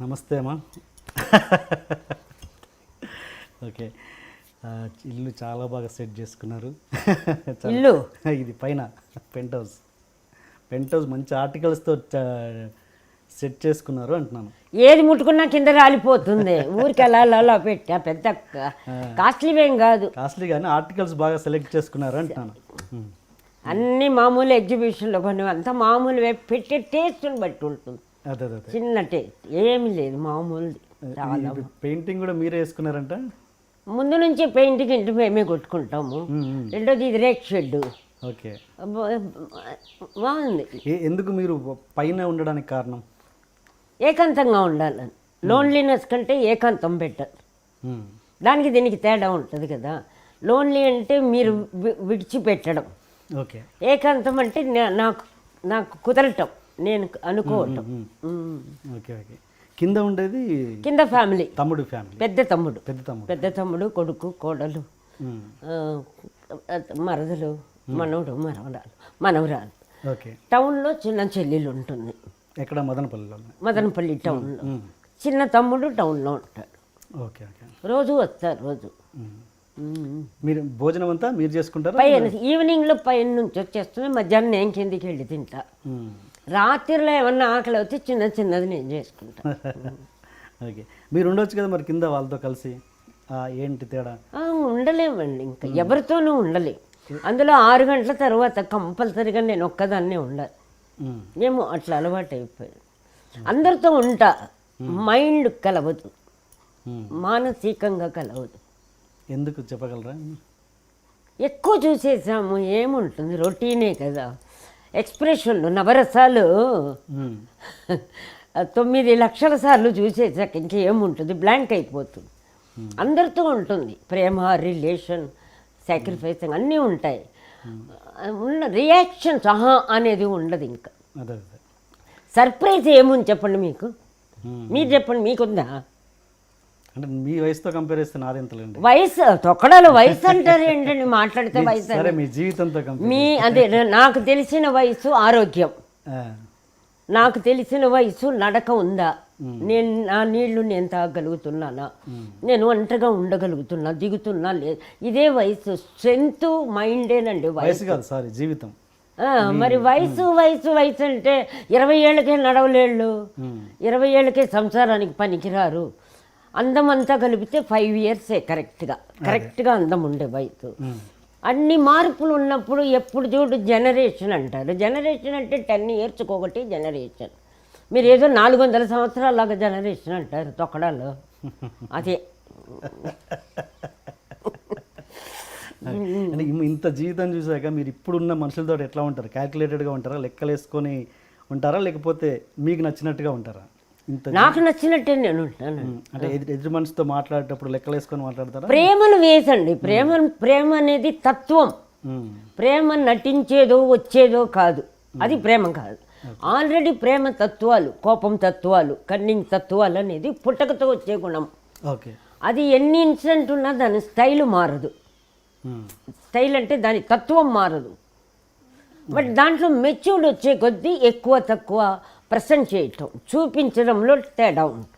నమస్తే అమ్మా. ఓకే. ఇల్లు చాలా బాగా సెట్ చేసుకున్నారు. ఇల్లు? ఇది పైన పెంట్ హౌస్. పెంట్ హౌస్ మంచి ఆర్టికల్స్తో సెట్ చేసుకున్నారు అంటున్నాను. ఏది ముట్టుకున్నా కింద రాలిపోతుంది. ఊరికి అలా పెట్టా. పెద్ద కాస్ట్లీవేం కాదు. కాస్ట్లీ కానీ ఆర్టికల్స్ బాగా సెలెక్ట్ చేసుకున్నారు అంటున్నాను. అన్ని మామూలు ఎగ్జిబిషన్లో కొన్ని అంతా మామూలువే పెట్టే టేస్ట్ని బట్టి ఉంటుంది. చిన్న ఏమీ లేదు మామూలుది చాలా. పెయింటింగ్ కూడా మీరే వేసుకున్నారంట? ముందు నుంచి పెయింటింగ్ ఇంటి మేమే కొట్టుకుంటాము. రెండోది ఇది రేక్ షెడ్. ఓకే. బాగుంది. ఎందుకు మీరు పైన ఉండడానికి కారణం? ఏకాంతంగా ఉండాలని లోన్లీనెస్ కంటే ఏకాంతం బెటర్. దానికి దీనికి తేడా ఉంటుంది కదా. లోన్లీ అంటే మీరు విడిచిపెట్టడం. ఓకే. ఏకాంతం అంటే నాకు నాకు కుదరటం. నేను అనుకోవటం. Okay okay. కింద ఉండేది కింద ఫ్యామిలీ. తమ్ముడు ఫ్యామిలీ. పెద్ద తమ్ముడు. పెద్ద తమ్ముడు. పెద్ద తమ్ముడు కొడుకు కోడలు మరదలు మనవడు మనవరాలు మనవరాలు. ఓకే. టౌన్లో చిన్న చెల్లెలు ఉంటుంది. ఎక్కడ? మదనపల్లిలో మదనపల్లి టౌన్లో. చిన్న తమ్ముడు టౌన్లో ఉంటాడు. Okay okay. రోజు వస్తారు రోజు. మీరు భోజనం అంతా మీరు చేసుకుంటారా? పైన ఈవినింగ్లో పైన నుంచి వచ్చేస్తుంది మధ్యాహ్నం నేను కిందికి వెళ్ళి తింటా. రాత్రిలో ఏమన్నా ఆకలి అవుతే చిన్న చిన్నది నేను చేసుకుంటా. ఓకే. మీరు ఉండొచ్చు కదా మరి కింద వాళ్ళతో కలిసి? ఏంటి తేడా? ఉండలేమండి ఇంకా. ఎవరితోనూ ఉండలేం. అందులో ఆరు గంటల తర్వాత కంపల్సరీగా నేను ఒక్కదాన్నే ఉండాలి. ఏమో అట్లా అలవాటు అయిపోయింది అందరితో ఉంటా. మైండ్ కలవదు. మానసికంగా కలవదు. ఎందుకు చెప్పగలరా? ఎక్కువ చూసేసాము ఏముంటుంది? రొటీనే కదా. ఎక్స్ప్రెషన్లు నవరసాలు. తొమ్మిది లక్షల సార్లు చూసేసాక ఇంకేముంటుంది? బ్లాంక్ అయిపోతుంది. అందరితో ఉంటుంది. ప్రేమ రిలేషన్ సాక్రిఫైసింగ్ అన్నీ ఉంటాయి. ఉన్న రియాక్షన్స్ ఆహా అనేది ఉండదు ఇంకా. సర్ప్రైజ్ ఏముంది చెప్పండి మీకు. మీరు చెప్పండి మీకుందా? అంటే మీ వయసుతో కంపేర్ చేస్తే నాది ఎంతలేండి వయసు తొక్కడాలు వయసు అంటారు ఏంటండి మాట్లాడితే వయసు సరే. మీ జీవితంతో కంపేర్ మీ అదే నాకు తెలిసిన వయసు ఆరోగ్యం. నాకు తెలిసిన వయసు నడక ఉందా? నేను నా నీళ్ళు నేను తాగగలుగుతున్నానా నేను ఒంటరిగా ఉండగలుగుతున్నా దిగుతున్నా లేదు ఇదే వయసు. స్ట్రెంగ్త్ మైండేనండి వయసు. కాదు సారీ జీవితం. మరి వయసు వయసు వయసు అంటే ఇరవై ఏళ్ళకే నడవలేళ్ళు. ఇరవై ఏళ్ళకే సంసారానికి పనికిరారు. అందం అంతా కలిపితే ఫైవ్ ఇయర్సే కరెక్ట్గా కరెక్ట్గా అందం. ఉండే వయసు ఉమ్. అన్ని మార్పులు ఉన్నప్పుడు ఎప్పుడు చూడు జనరేషన్ అంటారు. జనరేషన్ అంటే టెన్ ఇయర్స్కి ఒకటి జనరేషన్ మీరు ఏదో నాలుగు వందల సంవత్సరాలాగా జనరేషన్ అంటారు తొక్కడాలు. అదే. ఇంత జీవితం చూసాక మీరు ఇప్పుడున్న మనుషులతో ఎట్లా ఉంటారు? క్యాల్కులేటెడ్గా ఉంటారా? లెక్కలు వేసుకొని ఉంటారా? లేకపోతే మీకు నచ్చినట్టుగా ఉంటారా? నాకు నచ్చినట్టే నేను ఉంటాను. అంటే ఎదురు మనిషితో మాట్లాడేటప్పుడు లెక్కలు వేసుకొని మాట్లాడతారా? ప్రేమను వేసండి. ప్రేమ ప్రేమ అనేది తత్వం. ప్రేమ నటించేదో వచ్చేదో కాదు. అది ప్రేమ కాదు. ఆల్రెడీ ప్రేమ తత్వాలు కోపం తత్వాలు కన్నింగ్ తత్వాలు అనేది పుట్టకతో వచ్చే గుణం. ఓకే. అది ఎన్ని ఇన్సిడెంట్ ఉన్నా దాని స్టైల్ మారదు. స్టైల్ అంటే దాని తత్వం మారదు. బట్ దాంట్లో మెచ్యూర్డ్ వచ్చే కొద్దీ ఎక్కువ తక్కువ ప్రజెంట్ చేయటం చూపించడంలో తేడా ఉంటుంది.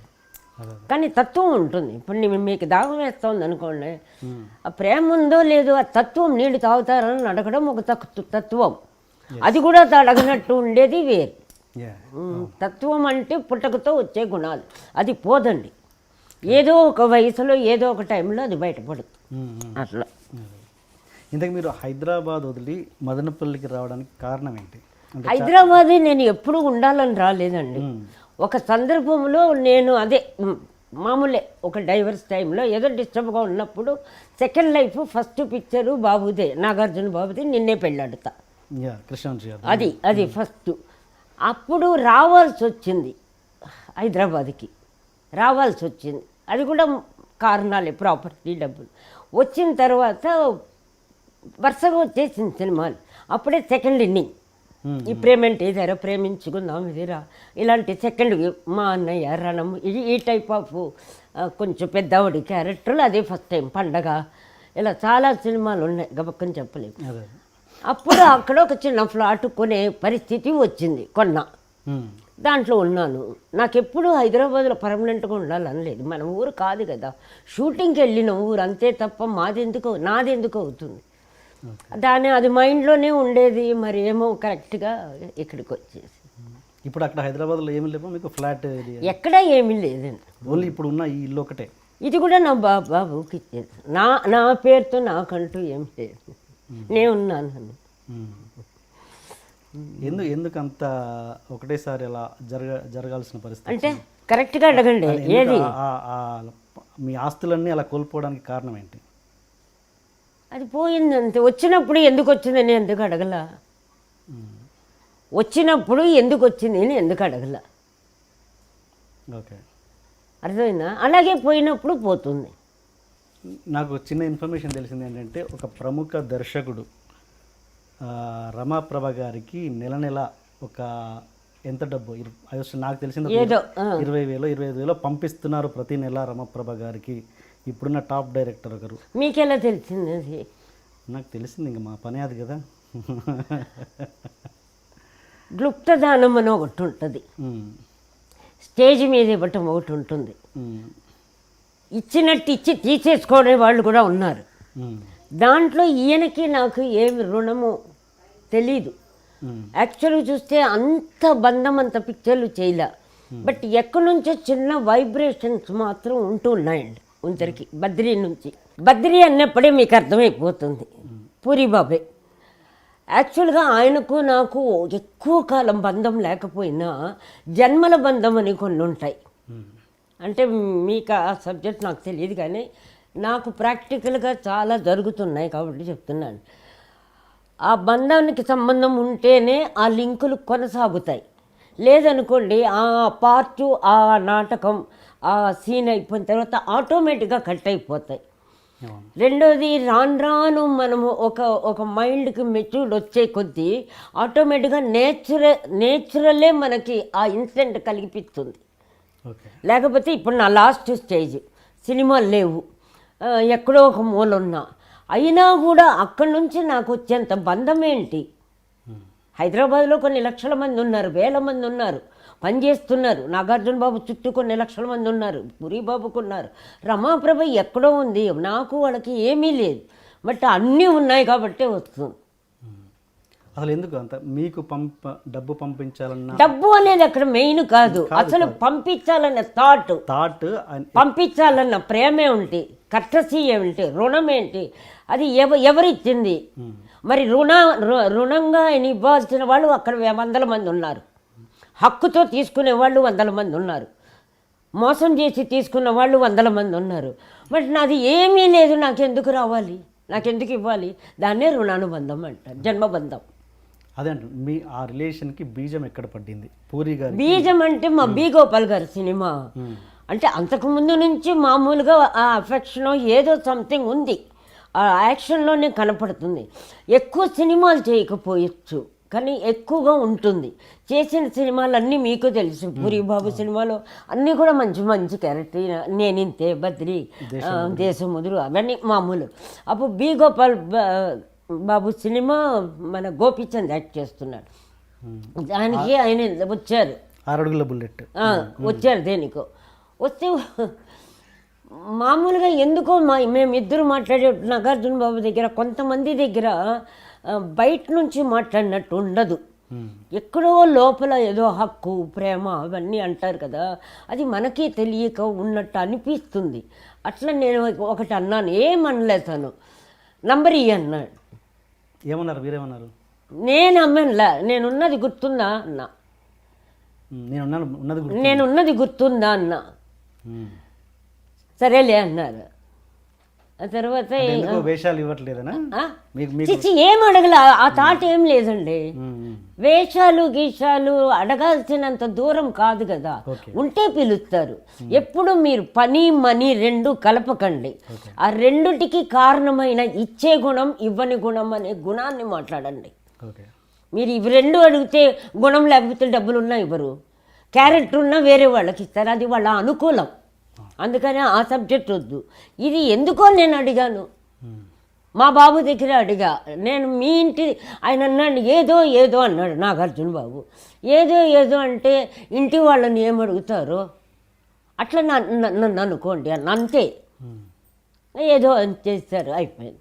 కానీ తత్వం ఉంటుంది. ఇప్పుడు నేను మీకు దాహం వేస్తుంది అనుకోండి ఆ ప్రేమ ఉందో లేదో ఆ తత్వం నీళ్ళు తాగుతారని అడగడం ఒక తత్వం. అది కూడా అడగనట్టు ఉండేది వేరు. ఉమ్, తత్వం అంటే పుట్టకతో వచ్చే గుణాలు. అది పోదండి. ఏదో ఒక వయసులో ఏదో ఒక టైంలో అది బయటపడుతుంది. అట్లా. ఇంతకు మీరు హైదరాబాద్ వదిలి మదనపల్లికి రావడానికి కారణం ఏంటి? హైదరాబాద్ నేను ఎప్పుడు ఉండాలని రాలేదండి. ఒక సందర్భంలో నేను అదే మామూలే ఒక డైవర్స్ టైంలో ఏదో డిస్టర్బ్గా ఉన్నప్పుడు సెకండ్ లైఫ్ ఫస్ట్ పిక్చరు బాబుదే నాగార్జున బాబుదే నిన్నే పెళ్ళాడుతా. అది అది ఫస్ట్. అప్పుడు రావాల్సి వచ్చింది హైదరాబాద్కి. రావాల్సి వచ్చింది. అది కూడా కారణాలే ప్రాపర్టీ డబ్బులు. వచ్చిన తర్వాత వరుసగా వచ్చేసింది సినిమాలు. అప్పుడే సెకండ్ ఇన్నింగ్. ఈ ప్రేమేంటి ఇదేరా ప్రేమించుకుందాం ఇదిరా. ఇలాంటి సెకండ్ మా అన్నయ్య రణం ఇది ఈ టైప్ ఆఫ్ కొంచెం పెద్దవాడి క్యారెక్టర్లు అదే ఫస్ట్ టైం పండగ. ఇలా చాలా సినిమాలు ఉన్నాయి గబక్కని చెప్పలేము అదే. అప్పుడు అక్కడ ఒక చిన్న ఫ్లాట్ కొనే పరిస్థితి వచ్చింది కొన్నా. దాంట్లో ఉన్నాను. నాకు ఎప్పుడు హైదరాబాద్లో పర్మనెంట్గా ఉండాలని లేదు. మన ఊరు కాదు కదా. షూటింగ్కి వెళ్ళిన ఊరు అంతే తప్ప మాదెందుకు నాదెందుకు అవుతుంది. దాని అది మైండ్లోనే ఉండేది మరి ఏమో కరెక్ట్గా ఇక్కడికి వచ్చేసి. ఇప్పుడు అక్కడ హైదరాబాద్లో ఏమి లేవో? మీకు ఫ్లాట్ ఎక్కడ ఏమీ లేదండి. ఓన్లీ ఇప్పుడు ఉన్న ఈ ఇల్లు ఒకటే ఇది కూడా నా బాబు బాబుకి ఇచ్చేది. నా నా పేరుతో నాకంటూ ఏం లేదు. నేను ఉన్నాను మ్మ్. ఎందు ఎందుకు అంత ఒకటేసారి అలా జరగ జరగాల్సిన పరిస్థితి? అంటే కరెక్ట్గా అడగండి. ఎందుకు ఏది? మీ ఆస్తులన్నీ అలా కోల్పోవడానికి కారణం ఏంటి? అది పోయింది అంతే. వచ్చినప్పుడు ఎందుకు వచ్చిందని ఎందుకు అడగల? వచ్చినప్పుడు ఎందుకు వచ్చింది అని ఎందుకు అడగల? ఓకే. అర్థమైందా? అలాగే పోయినప్పుడు పోతుంది. నాకు చిన్న ఇన్ఫర్మేషన్ తెలిసింది ఏంటంటే ఒక ప్రముఖ దర్శకుడు రమాప్రభ గారికి నెల నెల ఒక ఎంత డబ్బు? అది నాకు తెలిసింది. ఇరవై వేలు ఇరవై ఐదు వేలు పంపిస్తున్నారు ప్రతి నెల రమప్రభ గారికి. ఇప్పుడున్న టాప్ డైరెక్టర్ ఒకరు మీకెలా తెలిసింది అది? నాకు తెలిసింది ఇంక మా పని అది కదా. గ్లుప్తదానం అని ఒకటి ఉంటుంది. స్టేజ్ మీద ఇవ్వటం ఒకటి ఉంటుంది. ఇచ్చినట్టు ఇచ్చి తీసేసుకునే వాళ్ళు కూడా ఉన్నారు. దాంట్లో ఈయనకి నాకు ఏమి రుణము తెలీదు. యాక్చువల్గా చూస్తే అంత బంధం అంత పిక్చర్లు చేయలే. బట్ ఎక్కడి నుంచో చిన్న వైబ్రేషన్స్ మాత్రం ఉంటూ ఉన్నాయండి. ఉందరికి బద్రీ నుంచి. బద్రీ అన్నప్పుడే మీకు అర్థమైపోతుంది. పూరి బాబే యాక్చువల్గా ఆయనకు నాకు ఎక్కువ కాలం బంధం లేకపోయినా జన్మల బంధం అని కొన్ని ఉంటాయి. అంటే మీకు ఆ సబ్జెక్ట్ నాకు తెలియదు కానీ నాకు ప్రాక్టికల్గా చాలా జరుగుతున్నాయి కాబట్టి చెప్తున్నాను. ఆ బంధానికి సంబంధం ఉంటేనే ఆ లింకులు కొనసాగుతాయి. లేదనుకోండి ఆ పార్టు ఆ నాటకం ఆ సీన్ అయిపోయిన తర్వాత ఆటోమేటిక్గా కట్ అయిపోతాయి. రెండోది రాను రాను మనము ఒక ఒక మైండ్కి మెచ్యూర్డ్ వచ్చే కొద్దీ ఆటోమేటిక్గా నేచురల్ నేచురలే మనకి ఆ ఇన్సిడెంట్ కలిగిపిస్తుంది. లేకపోతే ఇప్పుడు నా లాస్ట్ స్టేజ్ సినిమాలు లేవు. ఎక్కడో ఒక మూల ఉన్నా అయినా కూడా అక్కడి నుంచి నాకు వచ్చేంత బంధం ఏంటి? హైదరాబాద్లో కొన్ని లక్షల మంది ఉన్నారు వేల మంది ఉన్నారు పనిచేస్తున్నారు నాగార్జున బాబు చుట్టూ కొన్ని లక్షల మంది ఉన్నారు పురి బాబుకు ఉన్నారు. రమాప్రభ ఎక్కడో ఉంది నాకు వాళ్ళకి ఏమీ లేదు. బట్ అన్నీ ఉన్నాయి కాబట్టే వస్తుంది. అసలు ఎందుకు అంత? మీకు పంప డబ్బు పంపించాలన్న డబ్బు అనేది అక్కడ మెయిన్ కాదు. అసలు పంపించాలనే థాట్ థాట్ పంపించాలన్న ప్రేమే ఉంటి కట్టసి ఏమిటి? రుణం ఏంటి? అది ఎవ ఎవరిచ్చింది? మరి రుణ రుణంగా ఆయన ఇవ్వాల్సిన వాళ్ళు అక్కడ వందల మంది ఉన్నారు. హక్కుతో తీసుకునే వాళ్ళు వందల మంది ఉన్నారు. మోసం చేసి తీసుకున్న వాళ్ళు వందల మంది ఉన్నారు. బట్ నాది ఏమీ లేదు నాకెందుకు రావాలి? నాకెందుకు ఇవ్వాలి? దాన్నే రుణానుబంధం అంటారు జన్మబంధం. అదే మీ ఆ రిలేషన్కి బీజం ఎక్కడ పడింది పూరి గారి బీజం అంటే మా బి గోపాల్ గారి సినిమా. అంటే అంతకు ముందు నుంచి మామూలుగా ఆ అఫెక్షన్ ఏదో సంథింగ్ ఉంది. ఆ యాక్షన్లోనే కనపడుతుంది. ఎక్కువ సినిమాలు చేయకపోవచ్చు కానీ ఎక్కువగా ఉంటుంది. చేసిన సినిమాలన్నీ మీకు తెలుసు. పూరి బాబు సినిమాలో అన్నీ కూడా మంచి మంచి క్యారెక్టర్. నేనింతే బద్రి దేశముదురు అవన్నీ మామూలు. అప్పుడు బి గోపాల్ బాబు సినిమా మన గోపీచంద్ యాక్ట్ చేస్తున్నాడు. దానికి ఆయన వచ్చారు. ఆరడుగుల బుల్లెట్. వచ్చారు దేనికో? వస్తే మామూలుగా ఎందుకో మా మేమిద్దరు మాట్లాడే నాగార్జున బాబు దగ్గర కొంతమంది దగ్గర బయట నుంచి మాట్లాడినట్టు ఉండదు. ఎక్కడో లోపల ఏదో హక్కు ప్రేమ అవన్నీ అంటారు కదా. అది మనకి తెలియక ఉన్నట్టు అనిపిస్తుంది. అట్లా నేను ఒకటి అన్నాను ఏమనలేదు తను. నంబర్ ఇయ్యి అన్నాడు. ఏమన్నారు? మీరేమన్నారు? నేను అమ్మనులే నేనున్నది గుర్తుందా? అన్నా. నేనున్నది గుర్తుందా? అన్నా. సరేలే అన్నారు. ఆ తర్వాత వేషాలు ఇవ్వట్లేదనా? ఏం అడగల. ఆ థాట్ ఏం లేదండి. వేషాలు గీషాలు అడగాల్సినంత దూరం కాదు కదా. ఉంటే పిలుస్తారు. ఎప్పుడు మీరు పని మనీ రెండు కలపకండి. ఆ రెండుటికి కారణమైన ఇచ్చే గుణం ఇవ్వని గుణం అనే గుణాన్ని మాట్లాడండి. మీరు ఇవి రెండు అడిగితే గుణం లేకపోతే డబ్బులు ఉన్నా ఇవ్వరు. క్యారెక్టర్ ఉన్నా వేరే వాళ్ళకి ఇస్తారు. అది వాళ్ళ అనుకూలం. అందుకని ఆ సబ్జెక్ట్ వద్దు. ఇది ఎందుకో నేను అడిగాను. మా బాబు దగ్గర అడిగా. నేను మీ ఇంటి ఆయన అన్నాడు ఏదో ఏదో అన్నాడు నాగార్జున బాబు. ఏదో ఏదో అంటే ఇంటి వాళ్ళని ఏమడుగుతారో అట్లా నన్ను నన్ను అనుకోండి అన్న అంతే. ఏదో అని చేస్తారు అయిపోయింది.